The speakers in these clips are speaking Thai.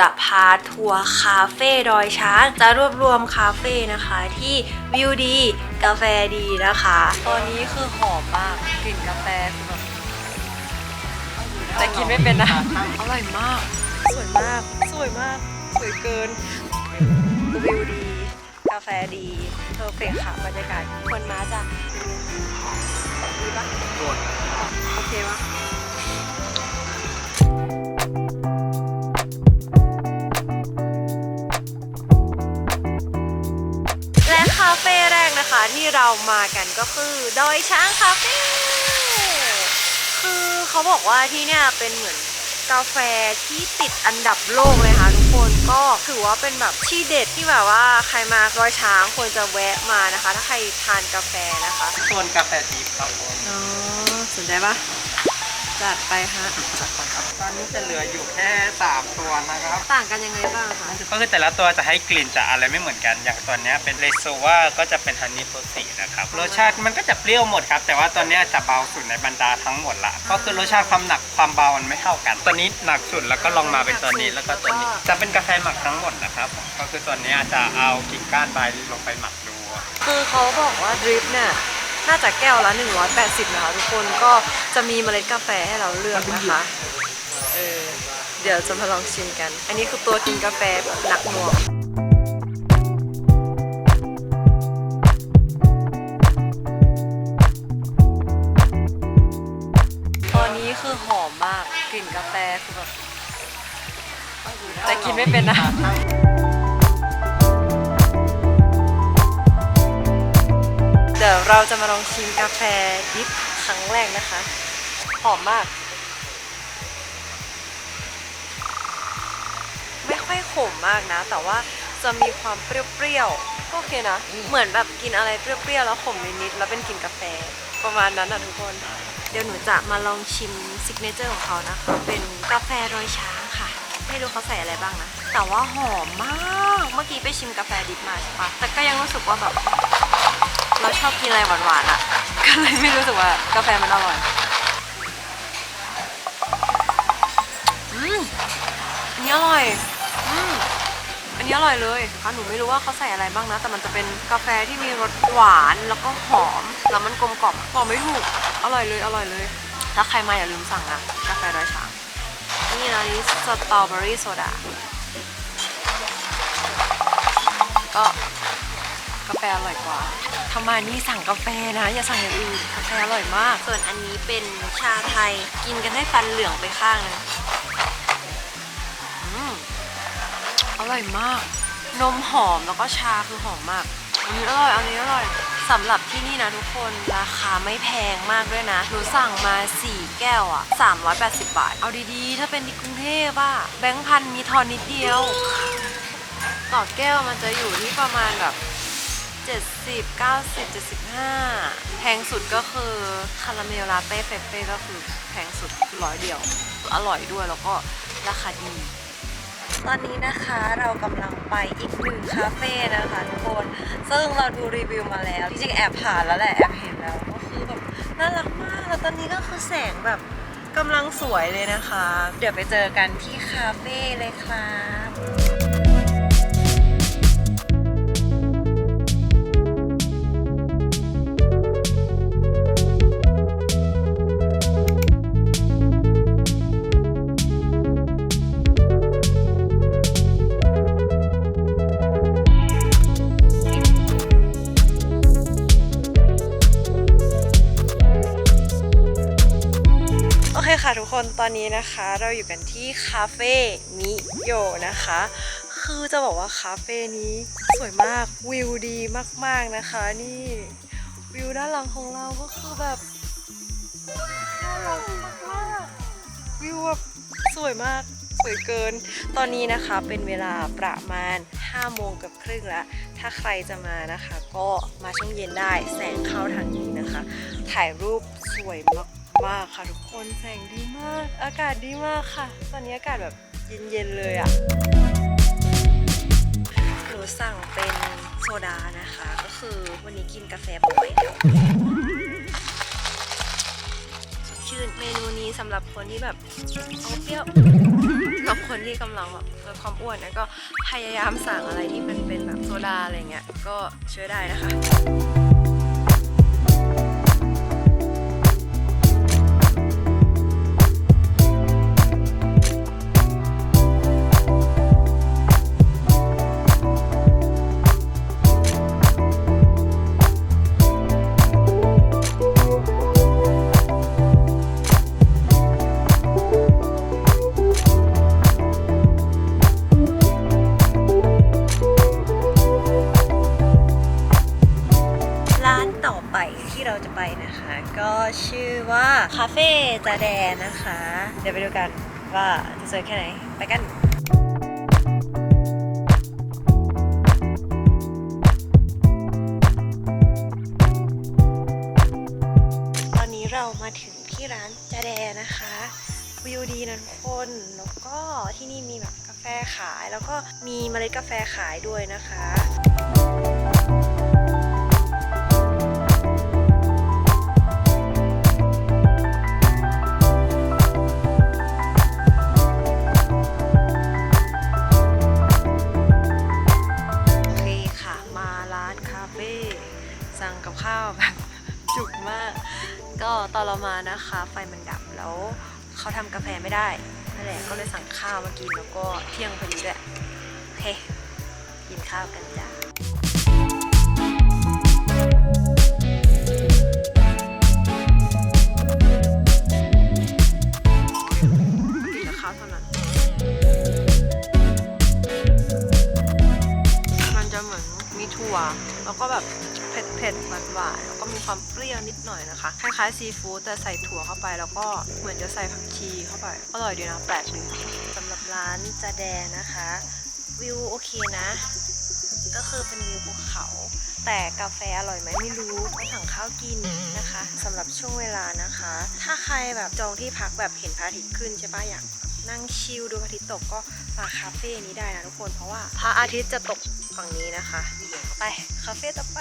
จะพาทัวร์คาเฟ่ดอยช้าง จะรวบรวมคาเฟ่นะคะที่วิวดี กาแฟดีนะคะ ตอนนี้คือหอมมากกลิ่นกาแฟคือแบบแต่กินไม่เป็นนะ อร่อยมาก สวยมาก สวยมาก สวยเกิน วิวดี กาแฟดีเพอร์เฟกค่ะบรรยากาศคนมาจ้ะดีปะโอเคปะและ ที่เรามากันก็คือดอยช้างคาเฟ่คือเขาบอกว่าที่เนี่ยเป็นเหมือนกาแฟที่ติดอันดับโลกเลยค่ะทุกคนก็ถือว่าเป็นแบบที่เด็ดที่แบบว่าใครมาดอยช้างควรจะแวะมานะคะ ถ้าใครทานกาแฟนะคะ ส่วนกาแฟดิบครับผมอ๋อสนใจปะ จัดไปฮะตอนนี้จะเหลืออยู่แค่ 3 ตัวนะครับต่างกันยังไงบ้างคะ ก็คือแต่ละตัวจะให้กลิ่นจะอะไรไม่เหมือนกัน อย่างตัวเนี้ยเป็นเลโซว่าก็จะเป็นฮันนี่โพสีนะครับรสชาติมันก็จะเปรี้ยวหมดครับ แต่ว่าตัวเนี้ยจะเบาสุดในบรรดาทั้งหมดละก็คือรสชาติความหนักความเบามันไม่เท่ากัน ตัวนี้หนักสุดแล้วก็ลองมาเป็นตัวนี้แล้วก็ตัวนี้ จะเป็นกาแฟหมักทั้งหมดนะครับผมก็คือตัวเนี้ยจะเอากิ่งก้านใบลงไปหมักดู คือเขาบอกว่าดริปเนี่ย น่าจะแก้วละ 180 นะคะทุกคนก็จะมีเมล็ดกาแฟให้เราเลือกนะคะเออเดี๋ยวจะมาลองชิมกัน อันนี้คือตัวกินกาแฟแบบหนักหน่วงตอนนี้คือหอมมากกลิ่นกาแฟคือแบบแต่กินไม่เป็นนะ เราจะมาลองชิมกาแฟดิฟครั้งแรกนะคะ หอมมาก ไม่ค่อยขมมากนะ แต่ว่าจะมีความเปรี้ยวๆโอเคนะ เหมือนแบบกินอะไรเปรี้ยวๆแล้วขมนิดๆแล้วเป็นกลิ่นกาแฟประมาณนั้นนะทุกคน เดี๋ยวหนูจะมาลองชิมซิกเนเจอร์ของเขานะคะ เป็นกาแฟโดยช้างค่ะไม่รู้เขาใส่อะไรบ้างนะ แต่ว่าหอมมาก เมื่อกี้ไปชิมกาแฟดิบมาใช่ปะแต่ก็ยังรู้สึกว่าแบบ เราชอบกินอะไรหวานๆอะ ก็เลยไม่รู้สึกว่ากาแฟมันอร่อยอืมอันนี้อร่อยอืมอันนี้อร่อยเลยค่ะหนูไม่รู้ว่าเขาใส่อะไรบ้างนะ แต่มันจะเป็นกาแฟที่มีรสหวานแล้วก็หอม แล้วมันกลมกล่อมบอกไม่ถูก อร่อยเลย อร่อยเลย ถ้าใครมาอย่าลืมสั่งนะ กาแฟดอยช้างนี่นะนี่สตรอเบอรี่โซดาก็ กาแฟอร่อยกว่าทำไมนี่สั่งกาแฟนะอย่าสั่งอย่างอื่นกาแฟอร่อยมาก ส่วนอันนี้เป็นชาไทยกินกันให้ฟันเหลืองไปข้างหนึงอืมอร่อยมาก นมหอมแล้วก็ชาคือหอมมากอันนี้อร่อยอันนี้อร่อยสำหรับที่นี่นะทุกคนราคาไม่แพงมากด้วยนะหนูสั่งมา 4 แก้วอะ380 บาท เอาดีๆ ถ้าเป็นที่กรุงเทพอะแบงค์พันมีทอนนิดเดียว ต่อแก้วมันจะอยู่ที่ประมาณแบบ 70 90 75 แพงสุดก็คือคาราเมลลาเต้เฟเฟ่ก็คือแพงสุดคือร้อยเดียว อร่อยด้วยแล้วก็ราคาดี ตอนนี้นะคะเรากำลังไปอีกหนึ่งคาเฟ่นะคะทุกคน ซึ่งเราดูรีวิวมาแล้ว จริงๆแอบผ่านแล้วแหละแอบเห็นแล้ว ก็คือแบบน่ารักมาก แล้วตอนนี้ก็คือแสงแบบกำลังสวยเลยนะคะ เดี๋ยวไปเจอกันที่คาเฟ่เลยครับ นตอนนี้นะคะเราอยู่กันที่คาเฟ่มิโยนะคะ คือจะบอกว่าคาเฟ่นี้สวยมากวิวดีมากๆนะคะ นี่วิวด้านหลังของเราก็คือแบบน่ารักมากๆวิวแบบสวยมากสวยเกิน ตอนนี้นะคะเป็นเวลาประมาณ 5 โมงกับครึ่งแล้ว ถ้าใครจะมานะคะ ก็มาช่วงเย็นได้แสงเข้าทางนี้นะคะ ถ่ายรูปสวยมาก ๆค่ะทุกคนแสงดีมาก อากาศดีมากค่ะ ตอนนี้อากาศแบบเย็นๆเลยอะ่ะหนูสั่งเป็นโซดานะคะ ก็คือวันนี้กินกาแฟบ่อยโอเคชื่นเมนูนี้สำหรับคนที่แบบเอาเปรี้ยวสำหรับคนที่กำลังแบบลดความอ้วนนะก็พยายามสั่งอะไรที่เป็นเป็นแบบโซดาอะไรเงี้ยก็ช่วยได้นะคะ ไปที่เราจะไปนะคะ ก็ชื่อว่าคาเฟ่จาแดนนะคะ เดี๋ยวไปดูกันว่าจะสวยแค่ไหน ไปกันตอนนี้เรามาถึงที่ร้านจาแดนนะคะวิวดีนะทุกคน แล้วก็ที่นี่มีแบบกาแฟขาย แล้วก็มีเมล็ดกาแฟขายด้วยนะคะ เฟ่สั่งกับข้าวแบบจุกมาก ก็ตอนเรามานะคะ ไฟมันดับแล้วเขาทำกาแฟไม่ได้นั่นแหละก็เลยสั่งข้าวมากินแล้วก็เที่ยงพอดีด้วยโอเคกินข้าวกันจ้า แล้วก็แบบเผ็ดเผ็ดหวานหวานๆแล้วก็มีความเปรี้ยวนิดหน่อยนะคะ คล้ายๆซีฟู้ดแต่ใส่ถั่วเข้าไปแล้วก็เหมือนจะใส่ผักชีเข้าไป อร่อยดีนะแปลกดีสำหรับร้านจาแดนะคะ วิวโอเคนะ ก็คือเป็นวิวภูเขา แต่กาแฟอร่อยไหมไม่รู้ก็สั่งข้าวกินนะคะสำหรับช่วงเวลานะคะ ถ้าใครแบบจองที่พักแบบเห็นพระอาทิตย์ขึ้นใช่ปะอยาก นั่งชิลดูพระอาทิตย์ตกก็มาคาเฟ่นี้ได้นะทุกคนเพราะว่าพระอาทิตย์จะตกฝั่งนี้นะคะ ไป คาเฟ่ต่อไป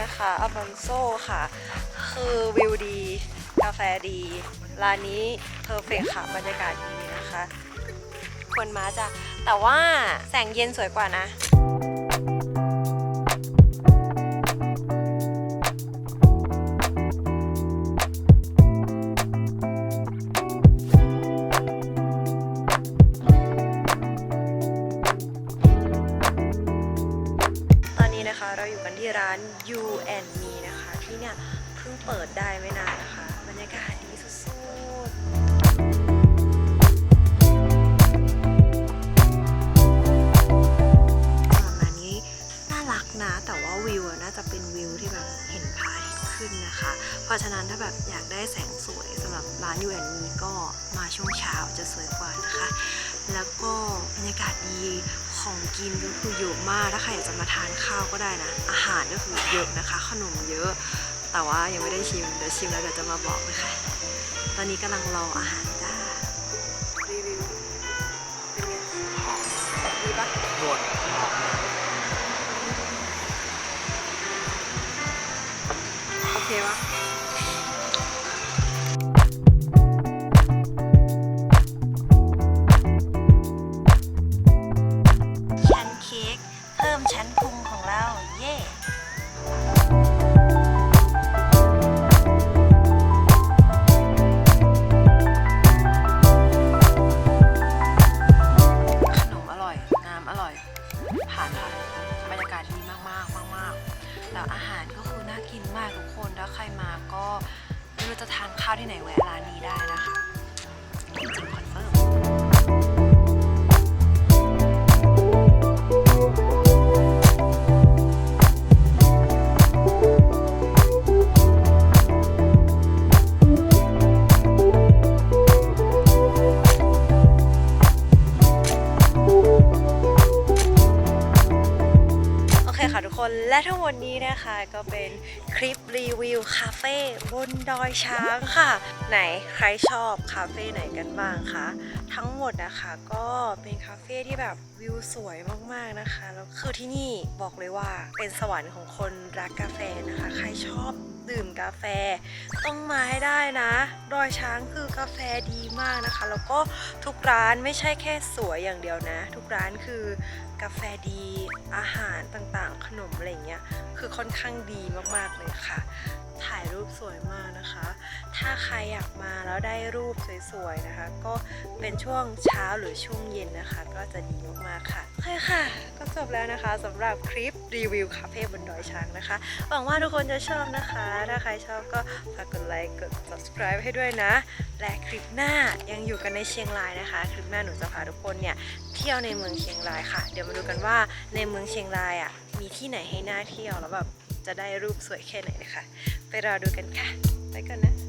นะคะอัลบอนโซค่ะ คือวิวดี กาแฟดี ร้านนี้เพอร์เฟกค่ะ บรรยากาศดีนะคะ ควรมาจ้ะแต่ว่าแสงเย็นสวยกว่านะ พิ่งเปิดได้ไม่นานนะคะ บรรยากาศดีสุดๆสำหรับร้านนี้น่ารักนะ แต่ว่าวิวน่าจะเป็นวิวที่แบบเห็นพระอาทิตย์ขึ้นนะคะ เพราะฉะนั้นถ้าแบบอยากได้แสงสวยสำหรับร้าน You and Me ก็มาช่วงเช้าจะสวยกว่านะคะ แล้วก็บรรยากาศดีของกินก็คือเยอะมาก ถ้าใครอยากจะมาทานข้าวก็ได้นะ อาหารก็คือเยอะนะคะ ขนมเยอะ แต่ว่ายังไม่ได้ชิม เดี๋ยวชิมแล้วเดี๋ยวจะมาบอกนะคะ ตอนนี้กำลังรออาหารจ้ารีวิวเป็นไงดีปะนวลโอเควะ และทั้งหมดนี้นะคะก็เป็นคลิปรีวิวคาเฟ่บนดอยช้างค่ะ ไหนใครชอบคาเฟ่ไหนกันบ้างคะทั้งหมดนะคะก็เป็นคาเฟ่ที่แบบวิวสวยมากๆนะคะแล้วคือที่นี่บอกเลยว่าเป็นสวรรค์ของคนรักกาแฟนะคะ ใครชอบ ดื่มกาแฟ ต้องมาให้ได้นะ ดอยช้างคือกาแฟดีมากนะคะ แล้วก็ทุกร้านไม่ใช่แค่สวยอย่างเดียวนะ ทุกร้านคือกาแฟดีอาหารต่างๆ ขนมอะไรเงี้ยคือค่อนข้างดีมากๆเลยค่ะ ถ่ายรูปสวยมากนะคะ ถ้าใครอยากมาแล้วได้รูปสวยๆนะคะ ก็เป็นช่วงเช้าหรือช่วงเย็นนะคะ ก็จะดีมากๆค่ะโอเคค่ะ ก็จบแล้วนะคะสำหรับคลิปรีวิวคาเฟ่บนดอยช้างนะคะ หวังว่าทุกคนจะชอบนะคะถ้าใครชอบก็ฝากกดไลค์กด subscribe ให้ด้วยนะ และคลิปหน้ายังอยู่กันในเชียงรายนะคะ คลิปหน้าหนูจะพาทุกคนเนี่ยเที่ยวในเมืองเชียงรายค่ะ เดี๋ยวมาดูกันว่าในเมืองเชียงรายอะมีที่ไหนให้น่าเที่ยวแล้วแบบจะได้รูปสวยแค่ไหนนะคะ ไปรอดูกันค่ะ ไปก่อนนะ